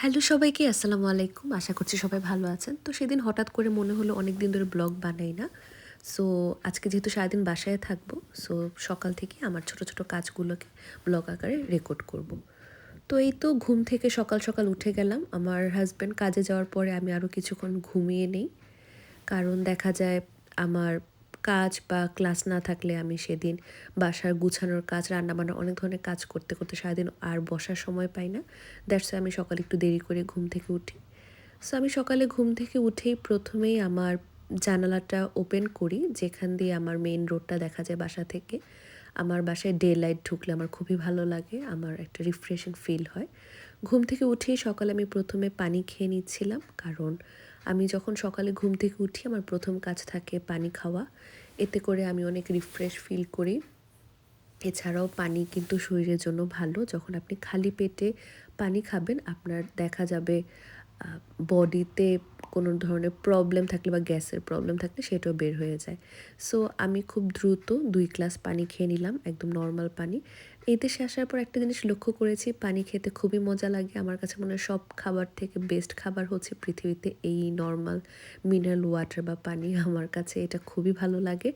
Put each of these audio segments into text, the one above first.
Hello সবাইকে, আসসালামু আলাইকুম। আশা করছি সবাই ভালো আছেন। তো সেদিন হঠাৎ করে মনে হলো অনেক দিন ধরে ব্লগ বানাই না। সো আজকে যেহেতু সারাদিন বাসায় থাকব সো সকাল থেকে আমার ছোট ছোট কাজগুলোকে ব্লগ আকারে রেকর্ড করব। তো এই তো ঘুম থেকে সকাল সকাল উঠে গেলাম। আমার হাজব্যান্ড কাজে যাওয়ার পরে আমি আরও কিছুক্ষণ ঘুমিয়ে নেই। কারণ দেখা যায় আমার কাজ বা ক্লাস না থাকলে আমি সেদিন বাসার গুছানোর কাজ রান্নাবান্না অনেক ধরনের কাজ করতে করতে সারাদিন আর বসার সময় পাই না। দ্যাটস আমি সকালে একটু দেরি করে ঘুম থেকে উঠি। সো আমি সকালে ঘুম থেকে উঠেই প্রথমেই আমার জানালাটা ওপেন করি, যেখান দিয়ে আমার মেইন রোডটা দেখা যায় বাসা থেকে। আমার বাসায় ডে লাইট ঢুকলে আমার খুবই ভালো লাগে, আমার একটা রিফ্রেশিং ফিল হয়। ঘুম থেকে উঠেই সকালে আমি প্রথমে পানি খেয়ে নিচ্ছিলাম, কারণ আমি যখন সকালে ঘুম থেকে উঠি, আমার প্রথম কাজ থাকে পানি খাওয়া। এতে করে আমি অনেক রিফ্রেশ ফিল করি। এছাড়াও পানি কিন্তু শরীরের জন্য ভালো। যখন আপনি খালি পেটে পানি খাবেন, আপনার দেখা যাবে বডিতে কোনো ধরনের প্রবলেম থাকলে বা গ্যাসের প্রবলেম থাকলে সেটাও বের হয়ে যায়। সো আমি খুব দ্রুত দুই গ্লাস পানি খেয়ে নিলাম, একদম নর্মাল পানি। এই দেশে আসার পর একটা জিনিস লক্ষ্য করেছি, পানি খেতে খুবই মজা লাগে। আমার কাছে মনে হয় সব খাবার থেকে বেস্ট খাবার হচ্ছে পৃথিবীতে এই নর্মাল মিনারেল ওয়াটার বা পানি। আমার কাছে এটা খুবই ভালো লাগে।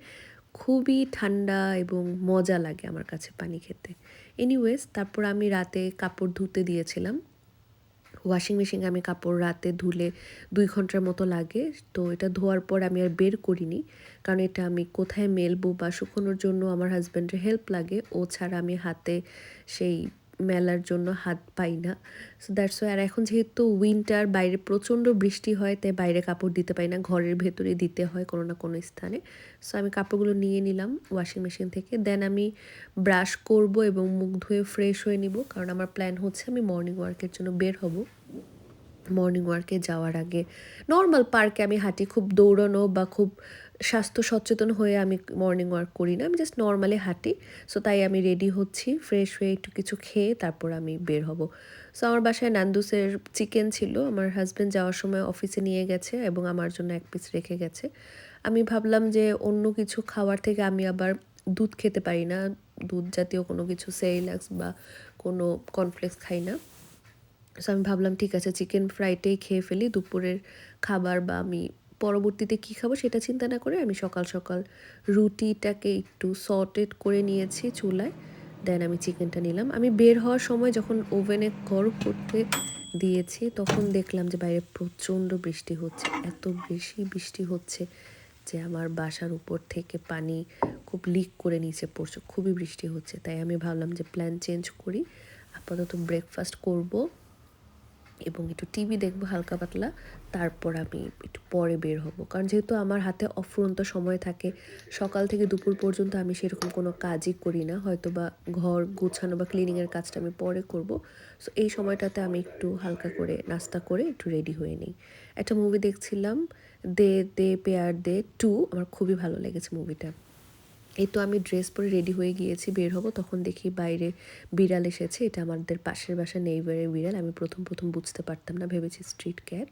খুবই ঠান্ডা এবং মজা লাগে আমার কাছে পানি খেতে। এনিওয়েজ তারপর আমি রাতে কাপড় ধুতে দিয়েছিলাম। ওয়াশিং মেশিনে আমি কাপড় রাতে ধুলে দুই ঘণ্টার মতো লাগে। তো এটা ধোয়ার পর আমি আর বের করিনি। কারণ এটা আমি কোথায় মেলবো বা শুকোনোর জন্য আমার হাজব্যান্ডের হেল্প লাগে। ও ছাড়া আমি হাতে সেই মেলার জন্য হাত পাই না। সো দ্যাটস ওয়াই আর এখন যেহেতু উইন্টার বাইরে প্রচণ্ড বৃষ্টি হয়, তাই বাইরে কাপড় দিতে পাই না। ঘরের ভেতরে দিতে হয় কোনো না কোনো স্থানে। সো আমি কাপড়গুলো নিয়ে নিলাম ওয়াশিং মেশিন থেকে। দেন আমি ব্রাশ করব এবং মুখ ধুয়ে ফ্রেশ হয়ে নিব। কারণ আমার প্ল্যান হচ্ছে আমি মর্নিং ওয়ার্কের জন্য বের হব। মর্নিং ওয়ার্কে যাওয়ার আগে নর্মাল পার্কে আমি হাঁটি, খুব দৌড়ানো বা খুব স্বাস্থ্য সচেতন হয়ে আমি মর্নিং ওয়ার্ক করি না, আমি জাস্ট নর্মালি হাঁটি। সো তাই আমি রেডি হচ্ছি ফ্রেশ হয়ে একটু কিছু খেয়ে তারপর আমি বের হব। সো আমার বাসায় নান্দুসের চিকেন ছিল, আমার হাজব্যান্ড যাওয়ার সময় অফিসে নিয়ে গেছে এবং আমার জন্য এক পিস রেখে গেছে। আমি ভাবলাম যে অন্য কিছু খাওয়ার থেকে আমি আবার দুধ খেতে পারি না, দুধ জাতীয় কোনো কিছু সেইলাক্স বা কোনো কর্নফ্লেক্স খাই না। সো আমি ভাবলাম, ঠিক আছে চিকেন ফ্রাইটাই খেয়ে ফেলি, দুপুরের খাবার বা আমি পরবর্তীতে কী খাব সেটা চিন্তা না করে আমি সকাল সকাল রুটিটাকে একটু সর্টেড করে নিয়েছি চুলায় দেন আমি চিকেনটা নিলাম। আমি বের হওয়ার সময় যখন ওভেনে গরম করতে দিয়েছি, তখন দেখলাম যে বাইরে প্রচণ্ড বৃষ্টি হচ্ছে, এত বেশি বৃষ্টি হচ্ছে যে আমার বাসার উপর থেকে পানি খুব লিক করে নিচে পড়ছে, খুবই বৃষ্টি হচ্ছে। তাই আমি ভাবলাম যে প্ল্যান চেঞ্জ করি, আপাতত ব্রেকফাস্ট করব। এবং একটু টিভি দেখব হালকা পাতলা, তারপর আমি একটু পরে বের হব। কারণ যেহেতু আমার হাতে অফুরন্ত সময় থাকে, সকাল থেকে দুপুর পর্যন্ত আমি সেরকম কোনো কাজই করি না। হয়তো বা ঘর গুছানো বা ক্লিনিংয়ের কাজটা আমি পরে করব। সো এই সময়টাতে আমি একটু হালকা করে নাস্তা করে একটু রেডি হয়ে নিই। একটা মুভি দেখছিলাম, দে দে, পেয়ার, দে, টু, আমার খুবই ভালো লেগেছে মুভিটা এই তো আমি ড্রেস পরে রেডি হয়ে গিয়েছি, বের হব, তখন দেখি বাইরে বিড়াল এসেছে, এটা আমাদের পাশের বাসা নেইবারের বিড়াল, আমি প্রথম প্রথম বুঝতে পারতাম না, ভেবেছি স্ট্রিট ক্যাট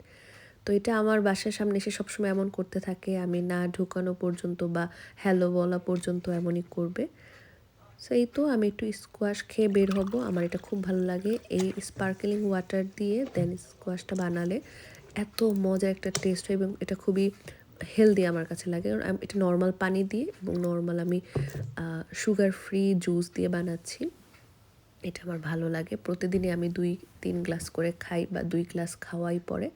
তো এটা আমার বাসার সামনে এসে সবসময় এমন করতে থাকে, আমি না ঢুকানো পর্যন্ত বা হ্যালো বলা পর্যন্ত এমনই করবে। সো এই তো আমি একটু স্কোয়াশ খেয়ে বের হব, আমার এটা খুব ভালো লাগে, এই স্পার্কেলিং ওয়াটার দিয়ে দেন স্কোয়াশটা বানালে এত মজা একটা টেস্ট হয় এবং এটা খুবই হেলদি আমার কাছে লাগে। কারণ এটা নর্মাল পানি দিয়ে এবং নর্মাল আমি সুগার ফ্রি জুস দিয়ে বানাচ্ছি। এটা আমার ভালো লাগে। প্রতিদিনই আমি দুই, তিন গ্লাস করে খাই বা দুই গ্লাস খাওয়াই পরে।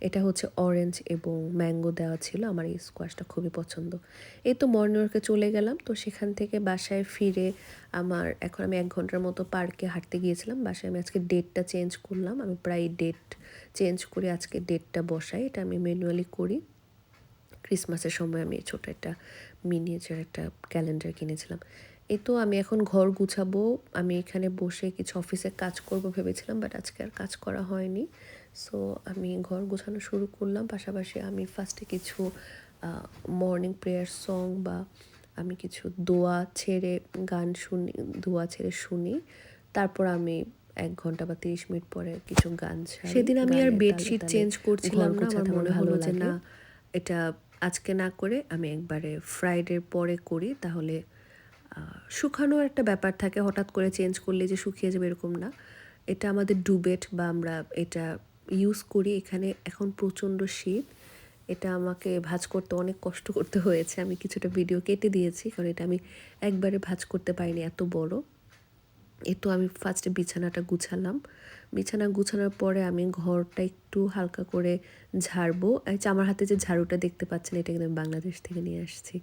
এটা হচ্ছে অরেঞ্জ এবং ম্যাঙ্গো দেওয়া ছিল। আমার এই স্কোয়াশটা খুবই পছন্দ। এই তো মর্নিং ওয়ার্কে চলে গেলাম। তো সেখান থেকে বাসায় ফিরে আমার, এখন আমি এক ঘণ্টার মতো পার্কে হাঁটতে গিয়েছিলাম। বাসায় আমি আজকে ডেটটা চেঞ্জ করলাম। আমি প্রায় ডেট চেঞ্জ করে, আজকে ডেটটা বসাই। এটা আমি ম্যানুয়ালি করি। ক্রিসমাসের সময় আমি ছোট একটা মিনিয়েচার একটা ক্যালেন্ডার কিনেছিলাম। এই তো আমি এখন ঘর গুছাবো আমি এখানে বসে কিছু অফিসে কাজ করব ভেবেছিলাম বাট আজকে আর কাজ করা হয়নি। সো আমি ঘর গোছানো শুরু করলাম পাশাপাশি আমি ফার্স্টে কিছু মর্নিং প্রেয়ার সং বা আমি কিছু দোয়া ছেড়ে গান শুনি দোয়া ছেড়ে শুনি। তারপর আমি এক ঘণ্টা বা তিরিশ মিনিট পরে কিছু গান সেদিন আমি আর বেডশিট চেঞ্জ করছিলাম না আমার মনে হলো যে না এটা আজকে না করে আমি একবারে ফ্রাইডের পরে করি, তাহলে শুকানোর একটা ব্যাপার থাকে, হঠাৎ করে চেঞ্জ করলে যে শুকিয়ে যাবে এরকম না। এটা আমাদের ডুবেট বা আমরা এটা ইউজ করি, এখানে এখন প্রচণ্ড শীত, এটা আমাকে ভাজ করতে অনেক কষ্ট করতে হয়েছে, আমি কিছুটা ভিডিও কেটে দিয়েছি, কারণ এটা আমি একবারে ভাজ করতে পারিনি এত বড়। এ তো আমি ফার্স্টে বিছানাটা গুছালাম। বিছানা গুছানোর পরে আমি ঘরটা একটু হালকা করে ঝাড়বো। আমার হাতে যে ঝাড়ুটা দেখতে পাচ্ছেন, এটা কিন্তু আমি বাংলাদেশ থেকে নিয়ে আসছি।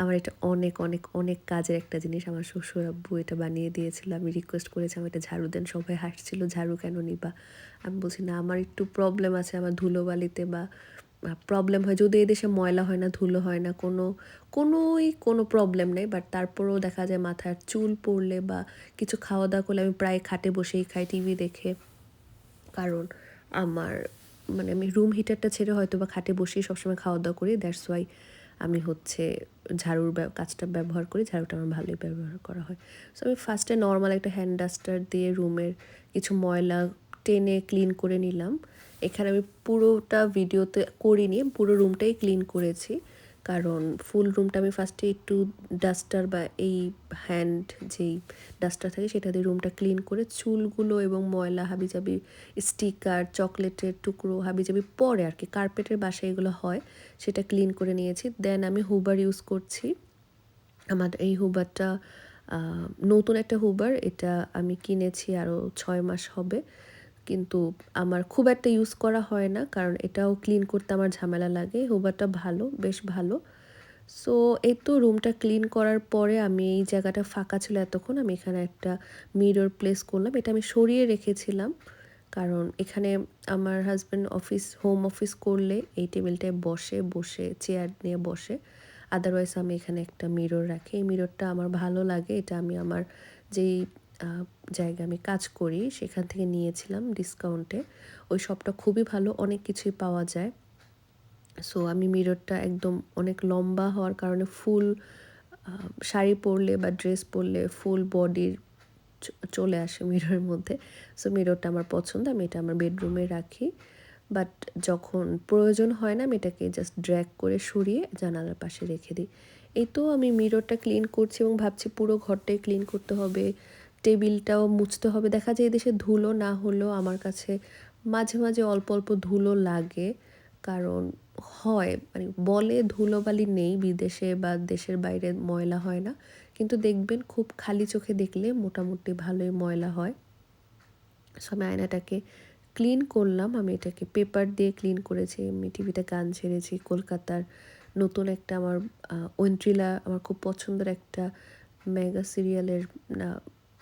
আমার এটা অনেক অনেক অনেক কাজের একটা জিনিস। আমার শ্বশুর আব্বু এটা বানিয়ে দিয়েছিল। আমি রিকোয়েস্ট করেছি আমার এটা ঝাড়ু দেন। সবাই হাসছিল, ঝাড়ু কেন নিবা? আমি বলছি, না, আমার একটু প্রবলেম আছে। আমার ধুলোবালিতে বা প্রবলেম হয়। যদি এই দেশে ময়লা হয় না, ধুলো হয় না, কোনো, কোনোই কোনো প্রবলেম নেই বাট তারপরেও দেখা যায় মাথার চুল পড়লে বা কিছু খাওয়া দাওয়া করলে আমি প্রায় খাটে বসেই খাই টিভি দেখে। কারণ আমার মানে আমি রুম হিটারটা ছেড়ে হয়তো বা খাটে বসেই সবসময় খাওয়া দাওয়া করি দ্যাটস ওয়াই আমি হচ্ছে ঝাড়ুর কাজটা ব্যবহার করি, ঝাড়ুটা আমার ভালোই ব্যবহার করা হয়। সো আমি ফার্স্টে নর্মাল একটা হ্যান্ড ডাস্টার দিয়ে রুমের কিছু ময়লা টেনে ক্লিন করে নিলাম। এখানে আমি পুরোটা ভিডিওতে করিনি, পুরো রুমটাই ক্লিন করেছি। কারণ ফুল রুমটা আমি ফার্স্টে একটু ডাস্টার বা এই হ্যান্ড যেই ডাস্টার থাকে সেটা দিয়ে রুমটা ক্লিন করে চুলগুলো এবং ময়লা, হাবিজাবি স্টিকার চকলেটের টুকরো, হাবিজাবি পরে আর কি কার্পেটের বাসায় এগুলো হয়, সেটা ক্লিন করে নিয়েছি। দেন আমি হুবার ইউজ করছি। আমার এই হুবারটা নতুন একটা হুবার এটা আমি কিনেছি আরও ছয় মাস হবে। কিন্তু আমার খুব একটা ইউজ করা হয় না, কারণ এটাও ক্লিন করতে আমার ঝামেলা লাগে। হোবারটা ভালো, বেশ ভালো। সো এই তো রুমটা ক্লিন করার পরে আমি এই জায়গাটা ফাঁকা ছিল এতক্ষণ, আমি এখানে একটা মিরর প্লেস করলাম। এটা আমি সরিয়ে রেখেছিলাম, কারণ এখানে আমার হাজব্যান্ড অফিস হোম অফিস করলে এই টেবিলটায় বসে বসে চেয়ার নিয়ে বসে। আদারওয়াইজ আমি এখানে একটা মিরর রাখি। এই মিররটা আমার ভালো লাগে। এটা আমি আমার যেই জায়গায় আমি কাজ করি, সেখান থেকে নিয়েছিলাম ডিসকাউন্টে ওই শপটা খুবই ভালো, অনেক কিছুই পাওয়া যায়। সো আমি মিররটা একদম অনেক লম্বা হওয়ার কারণে ফুল শাড়ি পরলে বা ড্রেস পরলে ফুল বডির চলে আসে মিররের মধ্যে। সো মিররটা আমার পছন্দ, আমি এটা আমার বেডরুমে রাখি। বাট যখন প্রয়োজন হয় না, আমি এটাকে জাস্ট ড্র্যাগ করে সরিয়ে জানালার পাশে রেখে দিই। এই তো আমি মিররটা ক্লিন করছি এবং ভাবছি পুরো ঘরটাই ক্লিন করতে হবে। টেবিলটাও মুছতে হবে। দেখা যায় এদেশে ধুলো না হলেও আমার কাছে মাঝে মাঝে অল্প অল্প ধুলো লাগে। কারণ হয় মানে বলে ধুলোবালি নেই বিদেশে বা দেশের বাইরে ময়লা হয় না। কিন্তু দেখবেন খুব খালি চোখে দেখলে মোটামুটি ভালোই ময়লা হয়। সো আমি আয়নাটাকে ক্লিন করলাম। আমি এটাকে পেপার দিয়ে ক্লিন করেছি, আমি টিভিতে গান ছেড়েছি। কলকাতার নতুন একটা আমার ওয়েন্ট্রিলা, আমার খুব পছন্দের একটা মেগা সিরিয়ালের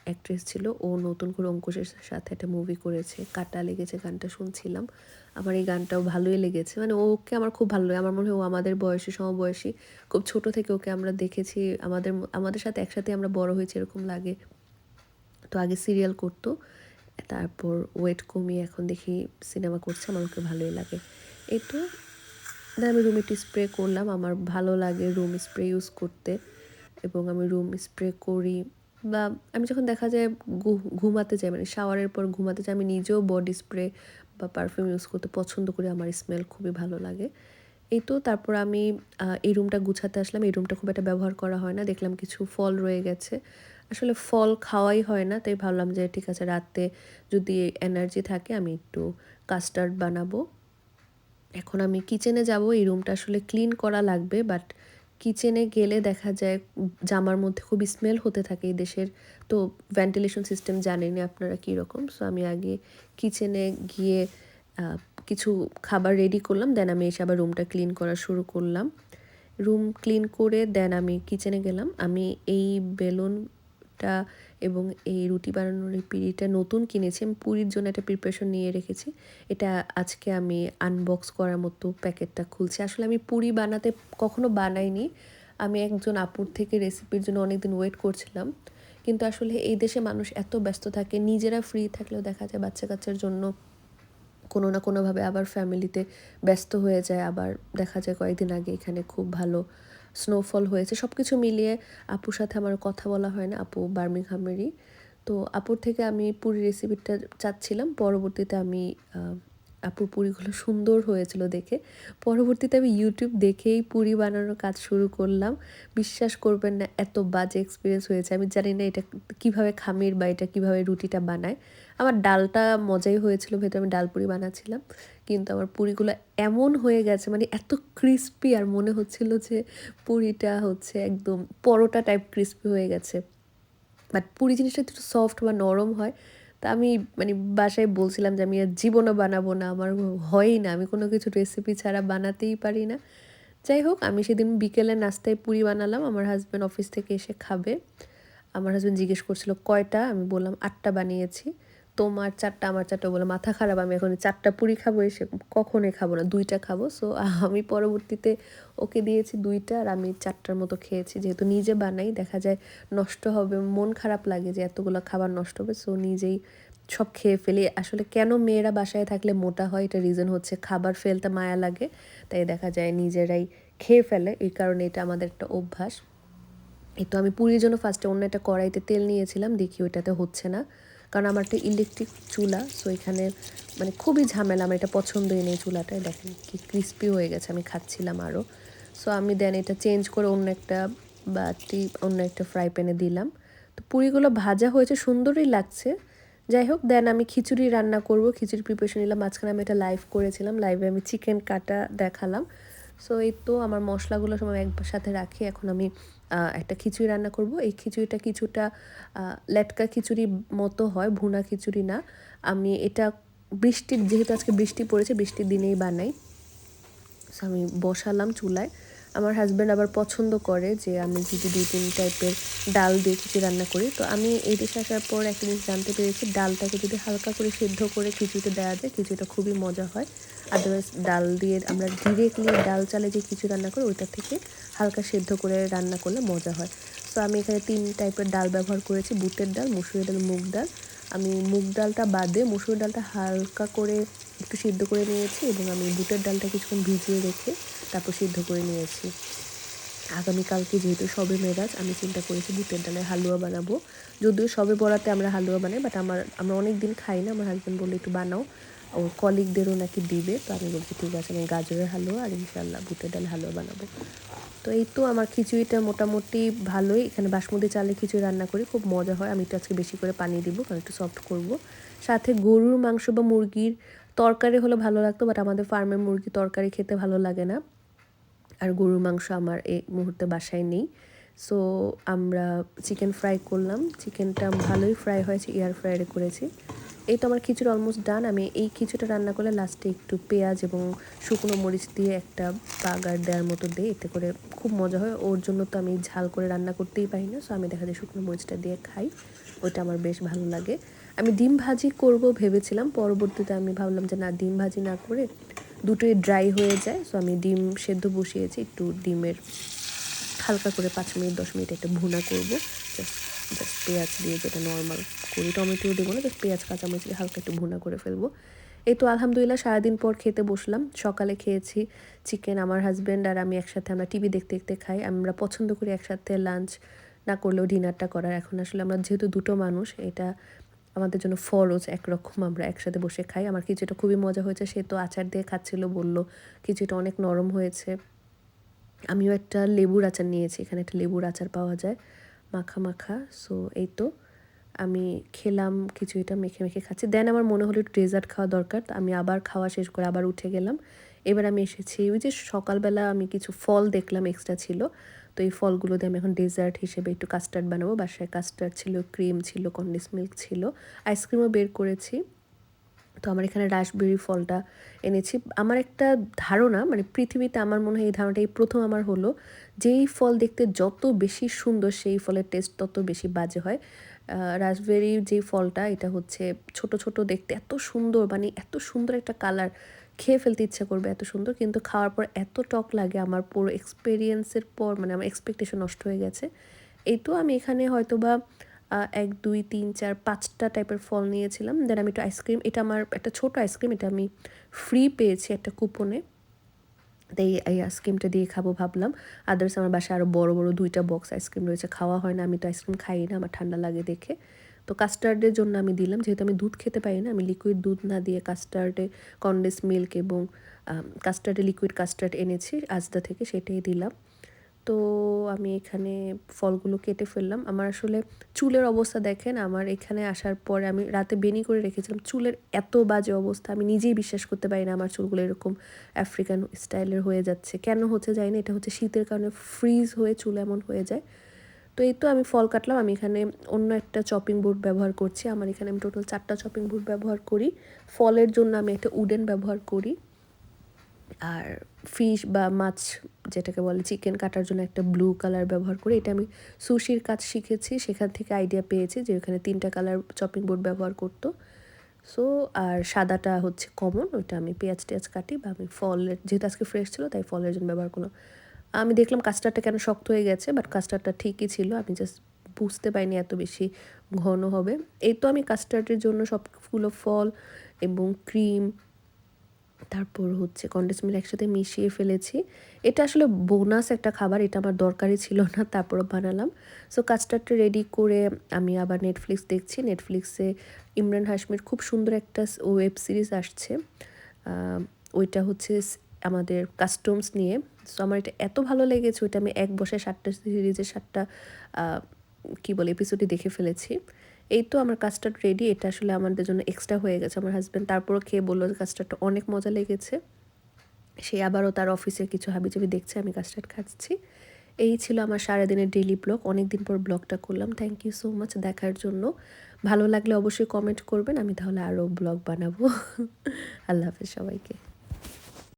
অ্যাক্ট্রেস ছিল। ও নতুন করে অঙ্কুশের সাথে একটা মুভি করেছে, কাটা লেগেছে গানটা শুনছিলাম। আমার এই গানটাও ভালোই লেগেছে। মানে ওকে আমার খুব ভালো লাগে। আমার মনে হয় ও আমাদের বয়সী, সমবয়সী। খুব ছোট থেকে ওকে আমরা দেখেছি। আমাদের আমাদের সাথে একসাথে আমরা বড় হয়েছি এরকম লাগে। তো আগে সিরিয়াল করতো। তারপর ওয়েট কমিয়ে এখন দেখি সিনেমা করছে। আমার ওকে ভালোই লাগে। এই তো আমি রুম একটু স্প্রে করলাম। আমার ভালো লাগে রুম স্প্রে ইউজ করতে। এবং আমি রুম স্প্রে করি। বা আমি যখন দেখা যায় ঘুমাতে যাই মানে শাওয়ারের পর ঘুমাতে যাই, আমি নিজেও বডি স্প্রে বা পারফিউম ইউজ করতে পছন্দ করি। আমার স্মেল খুবই ভালো লাগে। এই তো তারপর আমি এই রুমটা গুছাতে আসলাম। এই রুমটা খুব একটা ব্যবহার করা হয় না। দেখলাম কিছু ফল রয়ে গেছে। আসলে ফল খাওয়াই হয় না, তাই ভাবলাম যে ঠিক আছে, রাতে যদি এনার্জি থাকে, আমি একটু কাস্টার্ড বানাবো। এখন আমি কিচেনে যাব। এই রুমটা আসলে ক্লিন করা লাগবে বাট কিচেনে গেলে দেখা যায় জামার মধ্যে খুব স্মেল হতে থাকে এই দেশের। তো ভেন্টিলেশন সিস্টেম জানেনি আপনারা কীরকম। সো আমি আগে কিচেনে গিয়ে কিছু খাবার রেডি করলাম দেন আমি এসে আবার রুমটা ক্লিন করা শুরু করলাম। রুম ক্লিন করে দেন আমি কিচেনে গেলাম। আমি এই বেলুনটা এবং এই রুটি বানানোর এই নতুন কিনেছি। আমি পুরীর জন্য একটা প্রিপারেশন নিয়ে রেখেছি। এটা আজকে আমি আনবক্স করার মতো প্যাকেটটা খুলছি। আসলে আমি পুরি বানাতে কখনো বানাইনি। আমি একজন আপুর থেকে রেসিপির জন্য অনেকদিন ওয়েট করছিলাম। কিন্তু আসলে এই দেশে মানুষ এত ব্যস্ত থাকে, নিজেরা ফ্রি থাকলেও দেখা যায় বাচ্চা কাচ্চার জন্য কোনো না কোনোভাবে আবার ফ্যামিলিতে ব্যস্ত হয়ে যায়। আবার দেখা যায় কয়েকদিন আগে এখানে খুব ভালো স্নোফল হয়েছে। সব কিছু মিলিয়ে আপুর সাথে আমার কথা বলা হয় না, আপু বার্মিংহামেরই। তো আপুর থেকে আমি পুরি রেসিপিটা চাচ্ছিলাম। পরবর্তীতে আমি আপুর পুরিগুলো সুন্দর হয়েছিল দেখে। পরবর্তীতে আমি ইউটিউব দেখেই পুরি বানানোর কাজ শুরু করলাম। বিশ্বাস করবেন না, এত বাজে এক্সপিরিয়েন্স হয়েছে। আমি জানি না এটা কীভাবে খামির বা এটা কীভাবে রুটিটা বানায়। আমার ডালটা মজাই হয়েছিল, ভেতরে আমি ডাল পুরি বানাচ্ছিলাম। কিন্তু আমার পুরিগুলো এমন হয়ে গেছে মানে এত ক্রিস্পি আর মনে হচ্ছিল যে পুরিটা হচ্ছে একদম পরোটা টাইপ ক্রিস্পি হয়ে গেছে। বাট পুরি জিনিসটা একটু সফট বা নরম হয়, তা আমি মানে বাসায় বলছিলাম যে আমি আর জীবনও বানাবো না, আমার হয়ই না, আমি কোনো কিছু রেসিপি ছাড়া বানাতেই পারি না। যাই হোক, আমি সেদিন বিকেলে নাস্তায় পুরি বানালাম, আমার হাজব্যান্ড অফিস থেকে এসে খাবে। আমার হাজব্যান্ড জিজ্ঞেস করছিল, কয়টা? আমি বললাম, আটটা বানিয়েছি। তোমার চারটা, আমার চারটা বলে মাথা খারাপ, আমি এখন চারটা পুরি খাব, এসে কখনোই খাব না, দুইটা খাব। সো আমি পরবর্তীতে ওকে দিয়েছি দুইটা আর আমি চারটার মতো খেয়েছি। যেহেতু নিজে বানাই, দেখা যায় নষ্ট হবে, মন খারাপ লাগে যে এতগুলো খাবার নষ্ট হবে সো নিজেই সব খেয়ে ফেলি। আসলে কেন মেয়েরা বাসায় থাকলে মোটা হয়, এটা রিজন হচ্ছে খাবার ফেলতে মায়া লাগে, তাই দেখা যায় নিজেরাই খেয়ে ফেলে, এই কারণে এটা আমাদের একটা অভ্যাস। এই তো আমি পুরীর জন্য ফার্স্টে অন্য একটা কড়াইতে তেল নিয়েছিলাম, দেখি ওইটাতে হচ্ছে না। কারণ আমার একটা ইলেকট্রিক চুলা সো এখানে মানে খুবই ঝামেলা, আমার এটা পছন্দই নেই চুলাটায় দেখেন কি ক্রিস্পি হয়ে গেছে, আমি খাচ্ছিলাম আরও সো আমি দেন এটা চেঞ্জ করে অন্য একটা বাটি, অন্য একটা ফ্রাই প্যানে দিলাম। তো পুরিগুলো ভাজা হয়েছে, সুন্দরই লাগছে। যাই হোক দেন আমি খিচুড়ি রান্না করব, খিচুড়ি প্রিপারেশন নিলাম, মাঝখানে আমি এটা লাইভ করেছিলাম লাইভে আমি চিকেন কাটা দেখালাম। সো এই তো আমার মশলাগুলো সময় একসাথে রাখি। এখন আমি একটা খিচুড়ি রান্না করব। এই খিচুড়িটা কিছুটা লেটকা খিচুড়ি মতো হয়, ভুনা খিচুড়ি না। আমি এটা, বৃষ্টির, যেহেতু আজকে বৃষ্টি পড়েছে, বৃষ্টির দিনেই বানাই। সো আমি বসালাম চুলায়। আমার হাজব্যান্ড আবার পছন্দ করে যে আমি যদি দুই, তিন টাইপের ডাল দিয়ে খিচুড়ি রান্না করি। তো আমি এই দেশে আসার পর একটা জিনিস জানতে পেরেছি, ডালটাকে যদি হালকা করে সিদ্ধ করে খিচুড়িতে দেওয়া যায়, খিচুড়িটা খুবই মজা হয়। আদারওয়াইজ ডাল দিয়ে আমরা ডিরেক্টলি ডাল চালে যে কিছু রান্না করি, ওইটা থেকে হালকা সেদ্ধ করে রান্না করলে মজা হয়। তো আমি এখানে তিন টাইপের ডাল ব্যবহার করেছি। বুটের ডাল, মুসুরি ডাল, মুগ ডাল। আমি মুগ ডালটা বাদে মুসুর ডালটা হালকা করে একটু সিদ্ধ করে নিয়েছি এবং আমি বুটের ডালটা কিছুক্ষণ ভিজিয়ে রেখে তারপর সিদ্ধ করে নিয়েছি। আগামীকালকে যেহেতু সবে মেরাজ, আমি চিন্তা করেছি বুটের ডালের হালুয়া বানাবো। যদিও সবে বড়াতে আমরা হালুয়া বানাই বাট আমার, আমরা অনেক দিন খাই না। আমার হাজব্যান্ড বলে একটু বানাও। ওর কলিগদেরও নাকি দিবে, তো আমি বলছি, ঠিক আছে, আমি গাজরের হালুয়া আর ইনশাল্লাহ বুটের ডাল হালুয়া বানাবো। তো এই তো আমার খিচুড়িটা মোটামুটি ভালোই। এখানে বাসমতি চালে খিচুড়ি রান্না করি, খুব মজা হয়। আমি একটু আজকে বেশি করে পানি দিব, কারণ একটু সফট করব। সাথে গরুর মাংস বা মুরগির তরকারি হলে ভালো লাগতো বাট আমাদের ফার্মের মুরগি তরকারি খেতে ভালো লাগে না। আর গরুর মাংস আমার এই মুহূর্তে বাসায় নেই। সো আমরা চিকেন ফ্রাই করলাম। চিকেনটা ভালোই ফ্রাই হয়েছে এয়ার ফ্রায়ারে করেছি। এই তো আমার খিচুড়ি অলমোস্ট ডান আমি এই খিচুড়িটা রান্না করলে লাস্টে একটু পেঁয়াজ এবং শুকনো মরিচ দিয়ে একটা বাগার দেওয়ার মতো দিই। এতে করে খুব মজা হয়। ওর জন্য তো আমি ঝাল করে রান্না করতেই পারি না সো আমি দেখা যায় শুকনো মরিচটা দিয়ে খাই। ওইটা আমার বেশ ভালো লাগে। আমি ডিম ভাজি করব ভেবেছিলাম, পরবর্তীতে আমি ভাবলাম যে না, ডিম ভাজি না করে দুটোই ড্রাই হয়ে যায় সো আমি ডিম সেদ্ধ বসিয়েছি। একটু ডিমের হালকা করে পাঁচ মিনিট, দশ মিনিট একটা ভুনা করব। জাস্ট জাস্ট পেঁয়াজ দিয়ে যেটা নর্মাল করি, টমেটো দেবো না জাস্ট পেঁয়াজ, কাঁচামরিচ দিয়ে হালকা একটু ভুনা করে ফেলব। এই তো আলহামদুলিল্লাহ সারাদিন পর খেতে বসলাম। সকালে খেয়েছি চিকেন আমার হাজব্যান্ড আর আমি একসাথে, আমরা টিভি দেখতে দেখতে খাই। আমরা পছন্দ করি একসাথে লাঞ্চ না করলেও ডিনারটা করার। এখন আসলে আমরা যেহেতু দুটো মানুষ, এটা আমাদের জন্য ফরজ, একরকম আমরা একসাথে বসে খাই। আমার কিছুটা খুবই মজা হয়েছে, সে তো আচার দিয়ে খাচ্ছিল, বলল কিছুটা অনেক নরম হয়েছে। আমিও একটা লেবুর আচার নিয়েছি, এখানে একটা লেবুর আচার পাওয়া যায়। মাখা মাখা সো এই তো। আমি খেলাম কিছু এটা মেখে মেখে খাচ্ছি। দেন আমার মনে হলো একটু ডেজার্ট খাওয়া দরকার আমি আবার খাওয়া শেষ করে আবার উঠে গেলাম। এবার আমি এসেছি, ওই যে সকালবেলা আমি কিছু ফল দেখলাম এক্সট্রা ছিল, তো এই ফলগুলো দিয়ে আমি এখন ডেজার্ট হিসেবে একটু কাস্টার্ড বানাবো। বাসায় কাস্টার্ড ছিল ক্রিম ছিল কন্ডিস মিল্ক ছিল আইসক্রিমও বের করেছি। তো আমার এখানে রাসবেরি ফলটা এনেছি। আমার একটা ধারণা মানে পৃথিবীতে আমার মনে হয় এই ধারণাটা এই প্রথম আমার হলো যেই ফল দেখতে যত বেশি সুন্দর সেই ফলের টেস্ট তত বেশি বাজে হয়। রাসবেরি যে ফলটা, এটা হচ্ছে ছোট ছোট দেখতে এত সুন্দর মানে এত সুন্দর একটা কালার খেয়ে ফেলতে ইচ্ছা করবে এত সুন্দর, কিন্তু খাওয়ার পর এত টক লাগে, আমার পুরো এক্সপিরিয়েন্সের পর মানে আমার এক্সপেকটেশন নষ্ট হয়ে গেছে। এই তো আমি এখানে হয়তো বা এক, দুই, তিন, চার, পাঁচটা টাইপের ফল নিয়েছিলাম। দেন আমি একটু আইসক্রিম এটা আমার একটা ছোট আইসক্রিম এটা আমি ফ্রি পেয়েছি একটা কুপনে তাই এই আইসক্রিমটা দিয়ে খাব ভাবলাম। আদার্স আমার বাসায় আরও বড় বড় দুইটা বক্স আইসক্রিম রয়েছে। খাওয়া হয় না, আমি তো আইসক্রিম খাই না, আমার ঠান্ডা লাগে দেখে। তো কাস্টার্ডের জন্য আমি দিলাম, যেহেতু আমি দুধ খেতে পারি না, আমি লিকুইড দুধ না দিয়ে কাস্টার্ডে কন্ডেন্স মিল্ক এবং কাস্টার্ডে লিকুইড কাস্টার্ড এনেছি, আজদা থেকে সেটাই দিলাম। তো আমি এখানে ফলগুলো কেটে ফেললাম। আমার আসলে চুলের অবস্থা দেখেন, আমার এখানে আসার পরে আমি রাতে বেনি করে রেখেছিলাম। চুলের এত বাজে অবস্থা, আমি নিজেই বিশ্বাস করতে পারি না আমার চুলগুলো এরকম আফ্রিকান স্টাইলের হয়ে যাচ্ছে। কেন হচ্ছে যায় না, এটা হচ্ছে শীতের কারণে ফ্রিজ হয়ে চুল এমন হয়ে যায়। তো এই তো আমি ফল কাটলাম, আমি এখানে অন্য একটা চপিং বোর্ড ব্যবহার করছি। আমার এখানে আমি টোটাল চারটা চপিং বোর্ড ব্যবহার করি। ফলের জন্য আমি একটা উডেন ব্যবহার করি। আর ফিশ বা মাছ যেটাকে বলে চিকেন কাটার জন্য একটা ব্লু কালার ব্যবহার করি, এটা আমি সুশির কাজ শিখেছি, সেখান থেকে আইডিয়া পেয়েছি যে ওখানে তিনটা কালার চপিং বোর্ড ব্যবহার করতো। সো আর সাদাটা হচ্ছে কমন ওইটা আমি পেঁয়াজ টেয়াজ কাটি বা আমি ফলের, যেহেতু আজকে ফ্রেশ ছিল, তাই ফলের জন্য ব্যবহার করলাম। আমি দেখলাম কাস্টারটা কেন শক্ত হয়ে গেছে বাট কাস্টারটা ঠিকই ছিল, আমি জাস্ট বুঝতে পারিনি এত বেশি ঘন হবে। এই তো আমি কাস্টার্ডের জন্য সবগুলো ফল এবং ক্রিম তারপর হচ্ছে কন্ডেন্স মিল্ক একসাথে মিশিয়ে ফেলেছি। এটা আসলে বোনাস একটা খাবার, এটা আমার দরকারই ছিল না তারপরও বানালাম। সো কাস্টার্ডটা রেডি করে আমি আবার নেটফ্লিক্স দেখছি। নেটফ্লিক্সে ইমরান হাশমির খুব সুন্দর একটা ওয়েব সিরিজ আসছে। ওইটা হচ্ছে আমাদের কাস্টমস নিয়ে। সো আমার এটা এত ভালো লেগেছে, ওইটা আমি এক বসে সাতটা সিরিজের সাতটা কী বলে এপিসোডই দেখে ফেলেছি। এই তো আমার কাস্টার্ড রেডি এটা আসলে আমাদের জন্য এক্সট্রা হয়ে গেছে। আমার হাজব্যান্ড তারপরও খেয়ে বলল কাস্টার্ডটা অনেক মজা লেগেছে। সে আবারও তার অফিসের কিছু হাবিজাবি দেখছে, আমি কাস্টার্ড খাচ্ছি। এই ছিল আমার সারাদিনের ডেলি ব্লগ অনেক দিন পর ব্লগটা করলাম। থ্যাংক ইউ সো মাচ দেখার জন্য। ভালো লাগলে অবশ্যই কমেন্ট করবেন। আমি তাহলে আরও ব্লগ বানাবো। আল্লাহ হাফেজ সবাইকে।